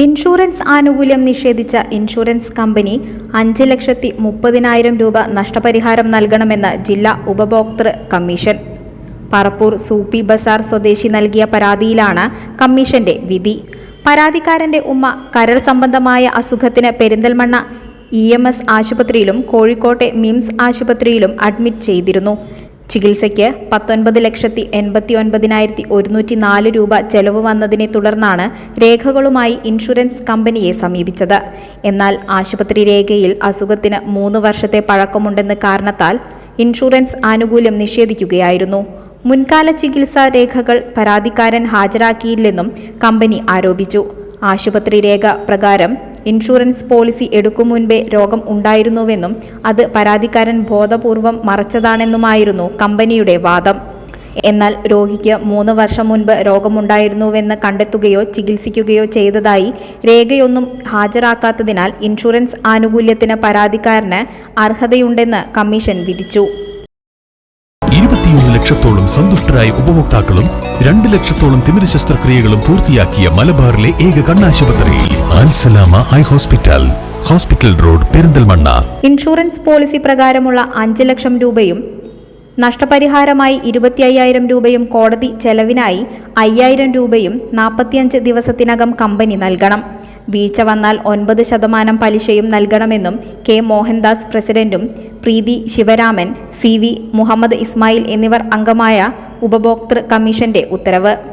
Insurance ആനുകൂല്യം നിഷേധിച്ച insurance company അഞ്ച് ലക്ഷത്തി മുപ്പതിനായിരം രൂപ നഷ്ടപരിഹാരം നൽകണമെന്ന് ജില്ലാ ഉപഭോക്തൃ കമ്മീഷൻ. പറപ്പൂർ സൂപ്പി ബസാർ സ്വദേശി നൽകിയ പരാതിയിലാണ് കമ്മീഷന്റെ വിധി. പരാതിക്കാരന്റെ ഉമ്മ കരൾ സംബന്ധമായ അസുഖത്തിന് പെരിന്തൽമണ്ണ ഇ എം എസ് ആശുപത്രിയിലും കോഴിക്കോട്ടെ മിംസ് ആശുപത്രിയിലും അഡ്മിറ്റ് ചെയ്തിരുന്നു. ചികിത്സയ്ക്ക് പത്തൊൻപത് ലക്ഷത്തി എൺപത്തി ഒൻപതിനായിരത്തി ഒരുന്നൂറ്റി നാല് രൂപ ചെലവ് വന്നതിനെ തുടർന്നാണ് രേഖകളുമായി ഇൻഷുറൻസ് കമ്പനിയെ സമീപിച്ചത്. എന്നാൽ ആശുപത്രി രേഖയിൽ അസുഖത്തിന് മൂന്ന് വർഷത്തെ പഴക്കമുണ്ടെന്ന് കാരണത്താൽ ഇൻഷുറൻസ് ആനുകൂല്യം നിഷേധിക്കുകയായിരുന്നു. മുൻകാല ചികിത്സാ രേഖകൾ പരാതിക്കാരൻ ഹാജരാക്കിയില്ലെന്നും കമ്പനി ആരോപിച്ചു. ആശുപത്രി രേഖ പ്രകാരം ഇൻഷുറൻസ് പോളിസി എടുക്കും മുൻപേ രോഗം ഉണ്ടായിരുന്നുവെന്നും അത് പരാതിക്കാരൻ ബോധപൂർവം മറച്ചതാണെന്നുമായിരുന്നു കമ്പനിയുടെ വാദം. എന്നാൽ രോഗിക്ക് മൂന്ന് വർഷം മുൻപ് രോഗമുണ്ടായിരുന്നുവെന്ന് കണ്ടെത്തുകയോ ചികിത്സിക്കുകയോ ചെയ്തതായി രേഖയൊന്നും ഹാജരാക്കാത്തതിനാൽ ഇൻഷുറൻസ് ആനുകൂല്യത്തിന് പരാതിക്കാരന് അർഹതയുണ്ടെന്ന് കമ്മീഷൻ വിധിച്ചു. ലക്ഷത്തോളം സന്തുഷ്ടരായ ഉപഭോക്താക്കളും രണ്ട് ലക്ഷത്തോളം തിമിര ശസ്ത്രക്രിയകളും പൂർത്തിയാക്കിയ മലബാറിലെ ഏക കണ്ണാശുപത്രി Alsalama high hospital. Hospital road Perinthalmanna. Insurance policy പ്രകാരമുള്ള അഞ്ച് ലക്ഷം രൂപയും നഷ്ടപരിഹാരമായി ഇരുപത്തി അയ്യായിരം രൂപയും കോടതി ചെലവിനായി അയ്യായിരം രൂപയും നാൽപ്പത്തിയഞ്ച് ദിവസത്തിനകം കമ്പനി നൽകണം. വീഴ്ച വന്നാൽ ഒൻപത് ശതമാനം പലിശയും നൽകണമെന്നും കെ മോഹൻദാസ് പ്രസിഡന്റും പ്രീതി ശിവരാമൻ സി വി മുഹമ്മദ് ഇസ്മായിൽ എന്നിവർ അംഗമായ ഉപഭോക്തൃ കമ്മീഷന്റെ ഉത്തരവ്.